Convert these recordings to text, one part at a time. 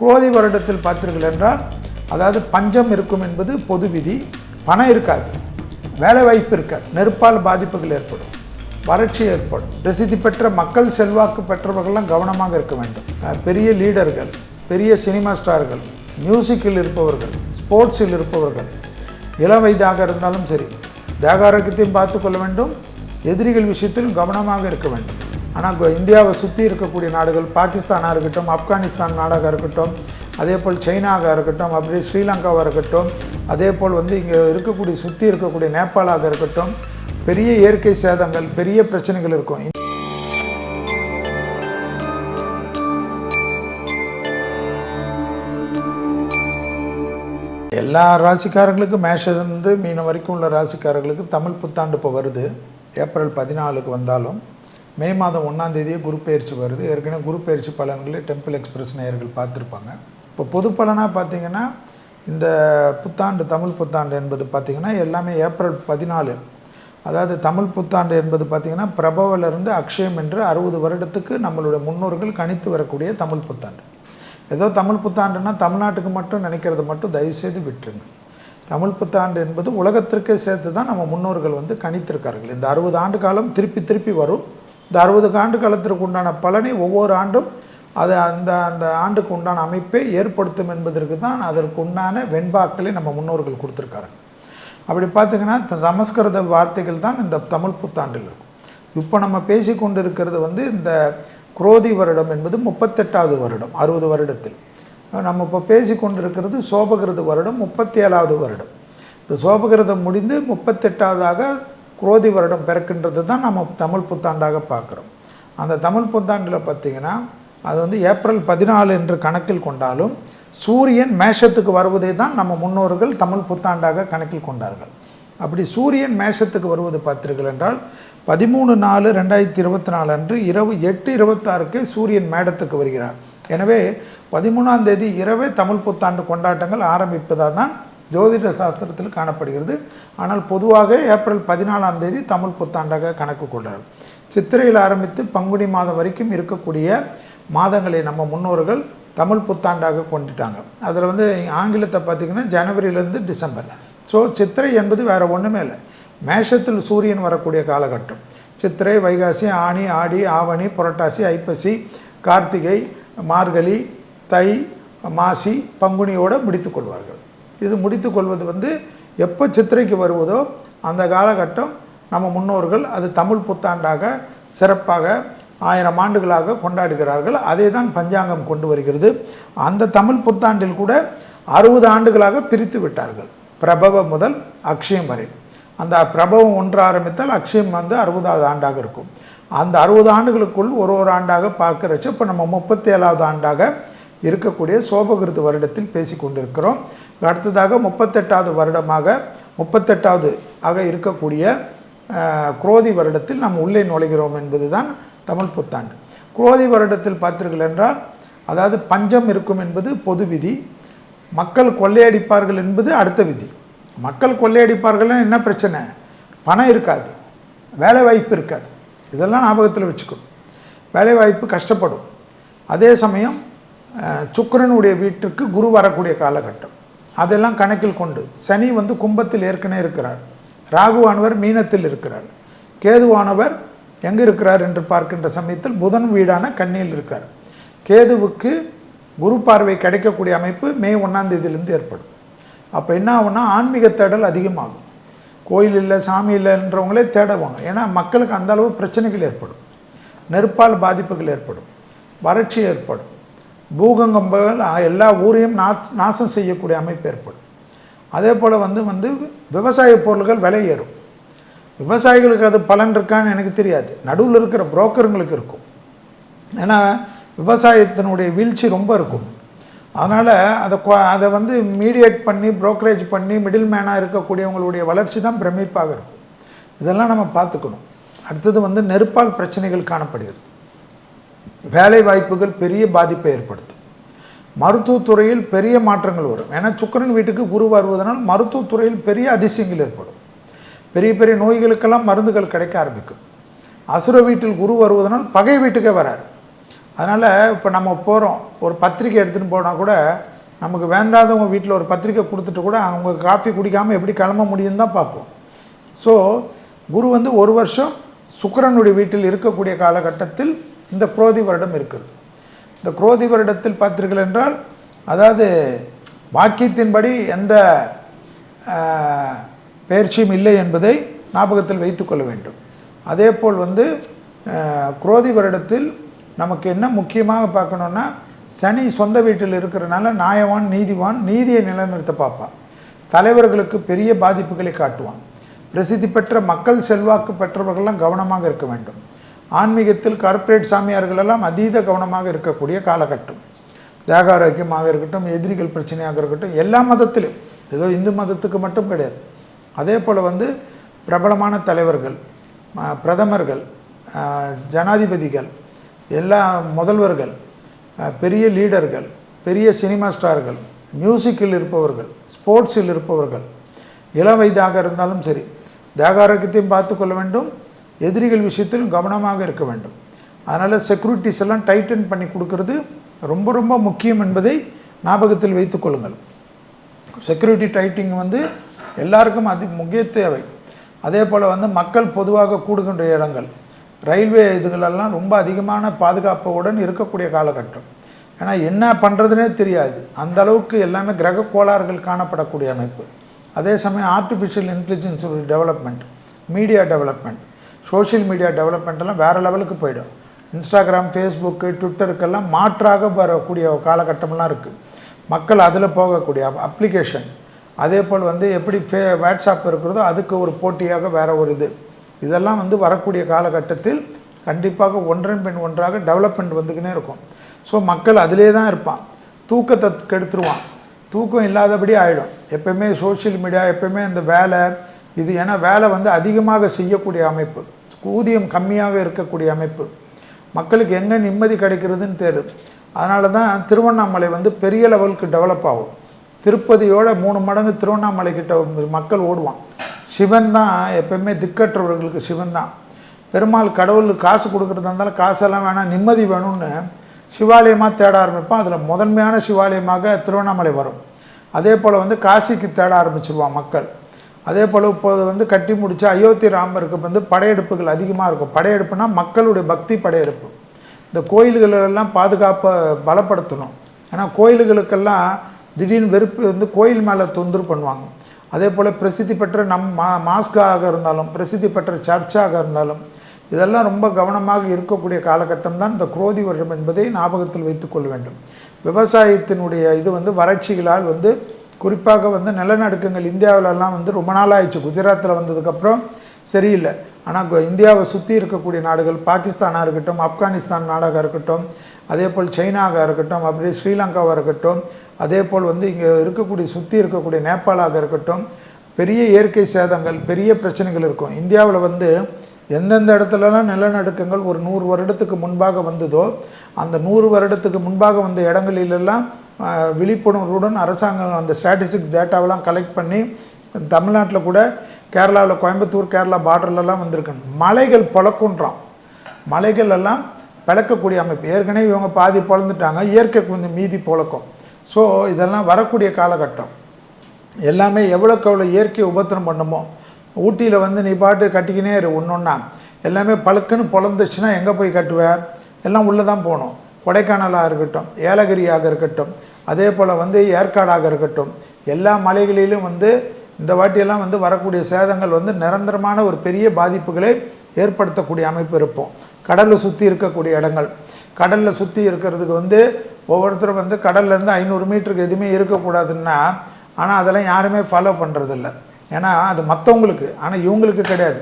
குரோதி வருடத்தில் பார்த்தீர்கள் என்றால் அதாவது பஞ்சம் இருக்கும் என்பது பொது விதி பணம் இருக்காது வேலை வாய்ப்பு இருக்காது நெருப்பால் பாதிப்புகள் ஏற்படும் வறட்சி ஏற்படும் பிரசித்தி பெற்ற மக்கள் செல்வாக்கு பெற்றவர்கள்லாம் கவனமாக இருக்க வேண்டும். பெரிய லீடர்கள் பெரிய சினிமா ஸ்டார்கள் மியூசிக்கில் இருப்பவர்கள் ஸ்போர்ட்ஸில் இருப்பவர்கள் இளம் வயதாக இருந்தாலும் சரி தேக ஆரோக்கியத்தையும் பார்த்து கொள்ள வேண்டும் எதிரிகள் விஷயத்திலும் கவனமாக இருக்க வேண்டும். ஆனால் இப்போ இந்தியாவை சுற்றி இருக்கக்கூடிய நாடுகள் பாகிஸ்தானாக இருக்கட்டும் ஆப்கானிஸ்தான் நாடாக இருக்கட்டும் அதே போல் சைனாவாக இருக்கட்டும் அப்படி ஸ்ரீலங்காவாக இருக்கட்டும் அதே போல் வந்து இங்கே இருக்கக்கூடிய சுற்றி இருக்கக்கூடிய நேபாளாக இருக்கட்டும் பெரிய இயற்கை சேதங்கள் பெரிய பிரச்சனைகள் இருக்கும். எல்லா ராசிக்காரர்களுக்கும் மேஷத்துலேருந்து மீனம் வரைக்கும் உள்ள ராசிக்காரர்களுக்கு தமிழ் புத்தாண்டு இப்போ வருது. ஏப்ரல் பதினாலுக்கு வந்தாலும் மே மாதம் ஒன்றாம் தேதியே குரு பயிற்சி வருது. ஏற்கனவே குரு பயிற்சி பலன்களை டெம்பிள் எக்ஸ்பிரஸ் நேயர்கள் பார்த்துருப்பாங்க. இப்போ பொது பலனாக பார்த்தீங்கன்னா இந்த புத்தாண்டு தமிழ் புத்தாண்டு என்பது பார்த்திங்கன்னா எல்லாமே ஏப்ரல் பதினாலு. அதாவது தமிழ் புத்தாண்டு என்பது பார்த்திங்கன்னா பிரபவிலிருந்து அக்ஷயம் என்று அறுபது வருடத்துக்கு நம்மளுடைய முன்னோர்கள் கணித்து வரக்கூடிய தமிழ் புத்தாண்டு. ஏதோ தமிழ் புத்தாண்டுன்னா தமிழ்நாட்டுக்கு மட்டும் நினைக்கிறது மட்டும் தயவுசெய்து விட்டுருங்க. தமிழ் புத்தாண்டு என்பது உலகத்திற்கே சேர்த்து தான் நம்ம முன்னோர்கள் வந்து கணித்திருக்கார்கள். இந்த அறுபது ஆண்டு காலம் திருப்பி திருப்பி வரும். இந்த அறுபது ஆண்டு காலத்திற்கு உண்டான பலனை ஒவ்வொரு ஆண்டும் அது அந்த அந்த ஆண்டுக்கு உண்டான அமைப்பை ஏற்படுத்தும் என்பதற்கு தான் அதற்கு உண்டான வெண்பாக்களை நம்ம முன்னோர்கள் கொடுத்துருக்காங்க. அப்படி பார்த்திங்கன்னா த- சமஸ்கிருத வார்த்தைகள் தான் இந்த தமிழ் புத்தாண்டில் இருக்கும். இப்போ நம்ம பேசி கொண்டிருக்கிறது வந்து இந்த குரோதி வருடம் என்பது முப்பத்தெட்டாவது வருடம் அறுபது வருடத்தில். நம்ம இப்போ பேசி கொண்டிருக்கிறது சோபகிருத வருடம் முப்பத்தி ஏழாவது வருடம். இந்த சோபகிருதம் முடிந்து முப்பத்தெட்டாவதாக குரோதி வருடம் பிறக்கின்றது தான் நம்ம தமிழ் புத்தாண்டாக பார்க்குறோம். அந்த தமிழ் புத்தாண்டில் பார்த்திங்கன்னா அது வந்து ஏப்ரல் பதினாலு என்று கணக்கில் கொண்டாலும் சூரியன் மேஷத்துக்கு வருவதை தான் நம்ம முன்னோர்கள் தமிழ் புத்தாண்டாக கணக்கில் கொண்டார்கள். அப்படி சூரியன் மேஷத்துக்கு வருவது பார்த்தீர்கள் என்றால் பதிமூணு நாலு ரெண்டாயிரத்தி இருபத்தி நாலு அன்று இரவு எட்டு இருபத்தாறுக்கு சூரியன் மேடத்துக்கு வருகிறார். எனவே பதிமூணாம் தேதி இரவே தமிழ் புத்தாண்டு கொண்டாட்டங்கள் ஆரம்பிப்பதாக தான் ஜோதிட சாஸ்திரத்தில் காணப்படுகிறது. ஆனால் பொதுவாக ஏப்ரல் பதினாலாம் தேதி தமிழ் புத்தாண்டாக கணக்கு கொண்டார்கள் சித்திரையில் ஆரம்பித்து பங்குனி மாதம் வரைக்கும் இருக்கக்கூடிய மாதங்களை நம்ம முன்னோர்கள் தமிழ் புத்தாண்டாக கொண்டுட்டாங்க. அதில் வந்து ஆங்கிலத்தை பார்த்திங்கன்னா ஜனவரியிலேருந்து டிசம்பர். ஸோ சித்திரை என்பது வேறு ஒன்றுமே இல்லை. மேஷத்தில் சூரியன் வரக்கூடிய காலகட்டம். சித்திரை வைகாசி ஆனி ஆடி ஆவணி புரட்டாசி ஐப்பசி கார்த்திகை மார்கழி தை மாசி பங்குனியோடு முடித்து கொள்வார்கள். இது முடித்து கொள்வது வந்து எப்போ சித்திரைக்கு வருவதோ அந்த காலகட்டம் நம்ம முன்னோர்கள் அது தமிழ் புத்தாண்டாக சிறப்பாக ஆயிரம் ஆண்டுகளாக கொண்டாடுகிறார்கள். அதே தான் பஞ்சாங்கம் கொண்டு வருகிறது. அந்த தமிழ் புத்தாண்டில் கூட அறுபது ஆண்டுகளாக பிரித்து விட்டார்கள். பிரபவ முதல் அக்ஷயம் வரை. அந்த பிரபவம் ஒன்று ஆரம்பித்தால் அக்ஷயம் வந்து அறுபதாவது ஆண்டாக இருக்கும். அந்த அறுபது ஆண்டுகளுக்குள் ஒரு ஒரு ஆண்டாக பார்க்குறச்சு இப்போ நம்ம முப்பத்தேழாவது ஆண்டாக இருக்கக்கூடிய சோபகிருத்து வருடத்தில் பேசி கொண்டிருக்கிறோம் அடுத்ததாக முப்பத்தெட்டாவது வருடமாக முப்பத்தெட்டாவது ஆக இருக்கக்கூடிய குரோதி வருடத்தில் நாம் உள்ளே நுழைகிறோம் என்பது தான் தமிழ் புத்தாண்டு. குரோதி வருடத்தில் பார்த்தீர்கள் என்றால் அதாவது பஞ்சம் இருக்கும் என்பது பொது விதி மக்கள் கொள்ளையடிப்பார்கள் என்பது அடுத்த விதி. மக்கள் கொள்ளையடிப்பார்கள்னா என்ன பிரச்சனை? பணம் இருக்காது வேலை வாய்ப்பு இருக்காது. இதெல்லாம் ஞாபகத்தில் வச்சுக்கணும். வேலை வாய்ப்பு கஷ்டப்படும். அதே சமயம் சுக்கரனுடைய சுக்கிரனுடைய வீட்டுக்கு குரு வரக்கூடிய காலகட்டம். அதெல்லாம் கணக்கில் கொண்டு சனி வந்து கும்பத்தில் ஏற்கனவே இருக்கிறார். ராகுவானவர் மீனத்தில் இருக்கிறார். கேதுவானவர் எங்கே இருக்கிறார் என்று பார்க்கின்ற சமயத்தில் புதன் வீடான கண்ணியில் இருக்கார். கேதுவுக்கு குரு பார்வை கிடைக்கக்கூடிய அமைப்பு மே ஒன்றாம் தேதியிலேருந்து ஏற்படும். அப்போ என்ன ஆகும்னா ஆன்மீக தேடல் அதிகமாகும். கோயில் இல்லை சாமி இல்லைன்றவங்களே தேடுவாங்க ஏன்னா மக்களுக்கு அந்த அளவு பிரச்சனைகள் ஏற்படும். நெருப்பால் பாதிப்புகள் ஏற்படும். வறட்சி ஏற்படும். பூகங்கம்பங்கள் எல்லா ஊரையும் நா நாசம் செய்யக்கூடிய அமைப்பு ஏற்படும். அதே போல் வந்து வந்து விவசாய பொருள்கள் விலை ஏறும். விவசாயிகளுக்கு அது பலன் இருக்கான்னு எனக்கு தெரியாது. நடுவில் இருக்கிற புரோக்கருங்களுக்கு இருக்கும். ஏன்னா விவசாயத்தினுடைய வீழ்ச்சி ரொம்ப இருக்கும். அதனால் அதை அதை வந்து மீடியேட் பண்ணி ப்ரோக்கரேஜ் பண்ணி மிடில் மேனாக இருக்கக்கூடியவங்களுடைய வளர்ச்சி தான் பிரமிப்பாக இருக்கும். இதெல்லாம் நம்ம பார்த்துக்கணும். அடுத்தது வந்து நெருப்பால் பிரச்சனைகள் காணப்படுகிறது. வேலை வாய்ப்புகள் பெரிய பாதிப்பை ஏற்படுத்தும். மருத்துவத்துறையில் பெரிய மாற்றங்கள் வரும். ஏன்னா சுக்கரன் வீட்டுக்கு குரு வருவதனால் மருத்துவத்துறையில் பெரிய அதிசயங்கள் ஏற்படும். பெரிய பெரிய நோய்களுக்கெல்லாம் மருந்துகள் கிடைக்க ஆரம்பிக்கும். அசுர வீட்டில் குரு வருவதனால் பகை வீட்டுக்கே வரார். அதனால் இப்போ நம்ம போகிறோம் ஒரு பத்திரிக்கை எடுத்துகிட்டு போனால் கூட நமக்கு வேண்டாதவங்க வீட்டில் ஒரு பத்திரிக்கை கொடுத்துட்டு கூட அவங்க காஃபி குடிக்காமல் எப்படி கிளம்ப முடியும்னு தான் பார்ப்போம். ஸோ குரு வந்து ஒரு வருஷம் சுக்கிரனுடைய வீட்டில் இருக்கக்கூடிய காலகட்டத்தில் இந்த குரோதி வருடம் இருக்கிறது. இந்த குரோதி வருடத்தில் பார்த்தீர்கள் என்றால் அதாவது வாக்கியத்தின்படி எந்த பயிற்சியும் இல்லை என்பதை ஞாபகத்தில் வைத்துக்கொள்ள வேண்டும். அதே போல் வந்து குரோதி வருடத்தில் நமக்கு என்ன முக்கியமாக பார்க்கணுன்னா சனி சொந்த வீட்டில் இருக்கிறனால நியாயவான் நீதிவான் நீதியை நிலைநிறுத்த பார்ப்பான். தலைவர்களுக்கு பெரிய பாதிப்புகளை காட்டுவான். பிரசித்தி பெற்ற மக்கள் செல்வாக்கு பெற்றவர்கள்லாம் கவனமாக இருக்க வேண்டும். ஆன்மீகத்தில் கார்ப்பரேட் சாமியார்கள் எல்லாம் அதீத கவனமாக இருக்கக்கூடிய காலகட்டம். தேக ஆரோக்கியமாக இருக்கட்டும் எதிரிகள் பிரச்சனையாக இருக்கட்டும் எல்லா மதத்திலும் ஏதோ இந்து மதத்துக்கு மட்டும் கிடையாது. அதே போல் வந்து பிரபலமான தலைவர்கள் பிரதமர்கள் ஜனாதிபதிகள் எல்லா முதல்வர்கள் பெரிய லீடர்கள் பெரிய சினிமா ஸ்டார்கள் மியூசிக்கில் இருப்பவர்கள் ஸ்போர்ட்ஸில் இருப்பவர்கள் இளம் வயதாக இருந்தாலும் சரி தேக ஆரோக்கியத்தையும் பார்த்து கொள்ள வேண்டும். எதிரிகள் விஷயத்திலும் கவனமாக இருக்க வேண்டும். அதனால் செக்யூரிட்டிஸ் எல்லாம் டைட்டன் பண்ணி கொடுக்கறது ரொம்ப ரொம்ப முக்கியம் என்பதை ஞாபகத்தில் வைத்துக்கொள்ளுங்கள் செக்யூரிட்டி டைட்டிங் வந்து எல்லாருக்கும் அதி முக்கிய தேவை. அதே போல் வந்து மக்கள் பொதுவாக கூடுகின்ற இடங்கள். ரயில்வே இதுகளெல்லாம் ரொம்ப அதிகமான பாதுகாப்புடன் இருக்கக்கூடிய காலகட்டம். ஏன்னா என்ன பண்ணுறதுனே தெரியாது. அந்த அளவுக்கு எல்லாமே கிரக கோளாறுகள் காணப்படக்கூடிய அமைப்பு. அதே சமயம் artificial intelligence development media development social media development எல்லாம் வேறு லெவலுக்கு போயிடும். இன்ஸ்டாகிராம் ஃபேஸ்புக்கு ட்விட்டருக்கெல்லாம் மாற்றாக வரக்கூடிய காலகட்டமெல்லாம் இருக்குது மக்கள் அதில் போகக்கூடிய அப்ளிகேஷன் அதே போல் வந்து எப்படி ஃபே வாட்ஸ்அப் இருக்கிறதோ அதுக்கு ஒரு போட்டியாக வேறு ஒரு இது. இதெல்லாம் வந்து வரக்கூடிய காலகட்டத்தில் கண்டிப்பாக ஒன்றன் பின் ஒன்றாக டெவலப்மெண்ட் வந்துக்கினே இருக்கும். ஸோ மக்கள் அதிலே தான் இருப்பான். தூக்கத்தை கெடுத்துருவான். தூக்கம் இல்லாதபடி ஆகிடும் எப்பயுமே சோஷியல் மீடியா எப்பயுமே இந்த வேலை இது ஏன்னா வேலை வந்து அதிகமாக செய்யக்கூடிய அமைப்பு. ஊதியம் கம்மியாக இருக்கக்கூடிய அமைப்பு. மக்களுக்கு எங்கே நிம்மதி கிடைக்கிறதுன்னு தேடும் அதனால தான் திருவண்ணாமலை வந்து பெரிய லெவலுக்கு டெவலப் ஆகும். திருப்பதியோட மூணு மடங்கு திருவண்ணாமலை கிட்ட மக்கள் ஓடுவான். சிவன் தான் எப்பயுமே திக்கற்றவர்களுக்கு சிவன் தான். பெருமாள் கடவுளுக்கு காசு கொடுக்குறதா இருந்தாலும் காசெல்லாம் வேணாம் நிம்மதி வேணும்னு சிவாலயமாக தேட ஆரம்பிப்பான். அதில் முதன்மையான சிவாலயமாக திருவண்ணாமலை வரும். அதே போல் வந்து காசிக்கு தேட ஆரம்பிச்சிருவான் மக்கள். அதே போல் இப்போது வந்து கட்டி முடிச்ச அயோத்தி ராமருக்கு வந்து படையெடுப்புகள் அதிகமாக இருக்கும். படையெடுப்புனா மக்களுடைய பக்தி படையெடுப்பு. இந்த கோயில்களெல்லாம் பாதுகாப்பை பலப்படுத்தணும். ஏன்னா கோயில்களுக்கெல்லாம் திடீர்னு வெறுப்பு வந்து கோயில் மேலே தொந்தரவு பண்ணுவாங்க. அதே போல் பிரசித்தி பெற்ற நம் மா மாஸ்காக இருந்தாலும் பிரசித்தி பெற்ற சர்ச்சாக இருந்தாலும் இதெல்லாம் ரொம்ப கவனமாக இருக்கக்கூடிய காலகட்டம் தான் இந்த குரோதி வருடம் என்பதை ஞாபகத்தில் வைத்துக்கொள்ள வேண்டும். விவசாயத்தினுடைய இது வந்து வறட்சிகளால் வந்து குறிப்பாக வந்து நிலநடுக்கங்கள் இந்தியாவிலலாம் வந்து ரொம்ப நாள் ஆயிடுச்சு குஜராத்தில் வந்ததுக்கப்புறம் சரியில்லை. ஆனால் இந்தியாவை சுற்றி இருக்கக்கூடிய நாடுகள் பாகிஸ்தானாக இருக்கட்டும் ஆப்கானிஸ்தான் நாடாக இருக்கட்டும் அதே போல் சைனாவாக இருக்கட்டும் அப்படியே ஸ்ரீலங்காவாக இருக்கட்டும் அதே போல் வந்து இங்கே இருக்கக்கூடிய சுற்றி இருக்கக்கூடிய நேபாளாக இருக்கட்டும் பெரிய இயற்கை சேதங்கள் பெரிய பிரச்சனைகள் இருக்கும். இந்தியாவில் வந்து எந்தெந்த இடத்துலலாம் நிலநடுக்கங்கள் ஒரு நூறு வருடத்துக்கு முன்பாக வந்ததோ அந்த நூறு வருடத்துக்கு முன்பாக வந்த இடங்களிலெல்லாம் விழிப்புணர்வுடன் அரசாங்கம் அந்த ஸ்டாட்டிஸ்டிக்ஸ் டேட்டாவெல்லாம் கலெக்ட் பண்ணி தமிழ்நாட்டில் கூட கேரளாவில் கோயம்புத்தூர் கேரளா பார்டர்லலாம் வந்திருக்கு மலைகள் பழக்குன்றான். மலைகள் எல்லாம் பிளக்கக்கூடிய அமைப்பு. ஏற்கனவே இவங்க பாதி பொழந்துட்டாங்க. இயற்கை கொஞ்சம் மீதி பொழக்கும். ஸோ இதெல்லாம் வரக்கூடிய காலகட்டம். எல்லாமே எவ்வளோக்கு எவ்வளோ இயற்கை உபத்திரம் பண்ணுமோ? ஊட்டியில் வந்து நீ பாட்டு கட்டிக்கினே இரு ஒன்றொன்னா எல்லாமே பழுக்குன்னு பொழந்துச்சுன்னா எங்கே போய் கட்டுவ? எல்லாம் உள்ளே தான் போகணும். கொடைக்கானலாக இருக்கட்டும் ஏலகிரியாக இருக்கட்டும் அதே போல் வந்து ஏற்காடாக இருக்கட்டும் எல்லா மலைகளிலும் வந்து இந்த வாட்டியெல்லாம் வந்து வரக்கூடிய சேதங்கள் வந்து நிரந்தரமான ஒரு பெரிய பாதிப்புகளை ஏற்படுத்தக்கூடிய அமைப்பு இருப்போம். கடலை சுற்றி இருக்கக்கூடிய இடங்கள். கடலில் சுற்றி இருக்கிறதுக்கு வந்து ஒவ்வொருத்தரும் வந்து கடல்லேருந்து ஐநூறு மீட்டருக்கு எதுவுமே இருக்கக்கூடாதுன்னா ஆனால் அதெல்லாம் யாருமே ஃபாலோ பண்ணுறதில்ல ஏன்னா அது மற்றவங்களுக்கு ஆனால் இவங்களுக்கு கிடையாது.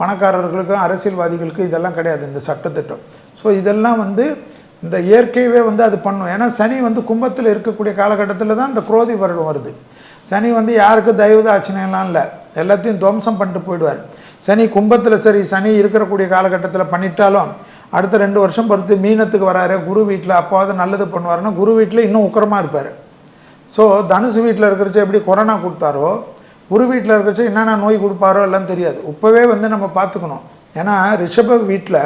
பணக்காரர்களுக்கும் அரசியல்வாதிகளுக்கும் இதெல்லாம் கிடையாது இந்த சட்டத்திட்டம். ஸோ இதெல்லாம் வந்து இந்த இயற்கையவே வந்து அது பண்ணும். ஏன்னா சனி வந்து கும்பத்தில் இருக்கக்கூடிய காலகட்டத்தில் தான் இந்த குரோதி வருடம் வருது. சனி வந்து யாருக்கு தயவு இல்லை. எல்லாத்தையும் துவம்சம் பண்ணிட்டு போயிடுவார். சனி கும்பத்தில் சரி சனி இருக்கக்கூடிய காலகட்டத்தில் பண்ணிட்டாலும் அடுத்த ரெண்டு வருஷம் பொறுத்து மீனத்துக்கு வராரு குரு வீட்டில் அப்பாவது நல்லது பண்ணுவாருன்னா குரு வீட்டில் இன்னும் உக்கரமாக இருப்பார். ஸோ தனுசு வீட்டில் இருக்கிறச்ச எப்படி கொரோனா கொடுத்தாரோ குரு வீட்டில் இருக்கிறச்ச என்னென்ன நோய் கொடுப்பாரோ எல்லாம் தெரியாது. இப்போவே வந்து நம்ம பார்த்துக்கணும். ஏன்னா ரிஷப வீட்டில்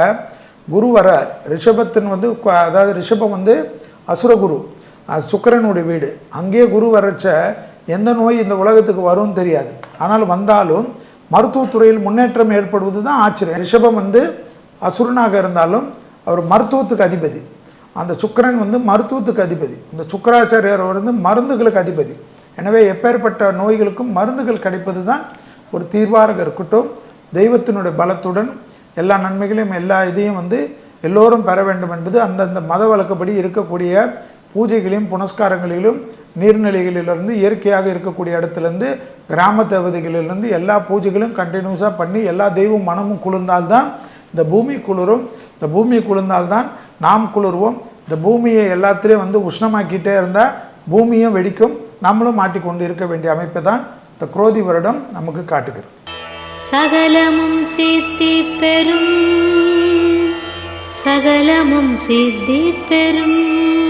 குரு வரார் ரிஷபத்தின் வந்து அதாவது ரிஷபம் வந்து அசுரகுரு சுக்கரனுடைய சுக்கிரனுடைய வீடு. அங்கேயே குரு வரச்ச எந்த நோய் இந்த உலகத்துக்கு வரும்னு தெரியாது. ஆனால் வந்தாலும் மருத்துவத்துறையில் முன்னேற்றம் ஏற்படுவது தான் ஆச்சரியம். ரிஷபம் வந்து அசுரனாக இருந்தாலும் அவர் மருத்துவத்துக்கு அதிபதி. அந்த சுக்கிரன் வந்து மருத்துவத்துக்கு அதிபதி. இந்த சுக்கராச்சாரியர் வந்து மருந்துகளுக்கு அதிபதி. எனவே எப்பேற்பட்ட நோய்களுக்கும் மருந்துகள் கிடைப்பது தான் ஒரு தீர்வாக இருக்கட்டும். தெய்வத்தினுடைய பலத்துடன் எல்லா நன்மைகளையும் எல்லா இதையும் வந்து எல்லோரும் பெற வேண்டும் என்பது அந்தந்த மத வழக்கப்படி இருக்கக்கூடிய பூஜைகளையும் புனஸ்காரங்களிலும் நீர்நிலைகளிலிருந்து இயற்கையாக இருக்கக்கூடிய இடத்துலேருந்து கிராம தேவதைகளிலிருந்து எல்லா பூஜைகளும் கண்டினியூஸாக பண்ணி எல்லா தெய்வம் மனமும் குளிர்ந்தால்தான் இந்த பூமி குளிரும். இந்த பூமி குளிர்ந்தால்தான் நாம் குளிர்வோம். இந்த பூமியை எல்லாத்துலேயும் வந்து உஷ்ணமாக்கிட்டே இருந்தால் பூமியும் வெடிக்கும். நம்மளும் மாட்டிக்கொண்டு இருக்க வேண்டிய அமைப்பை தான் இந்த குரோதி வருடம் நமக்கு காட்டுகிறது. சகலமும் சித்தி பெறும். சகலமும் சித்தி பெறும்.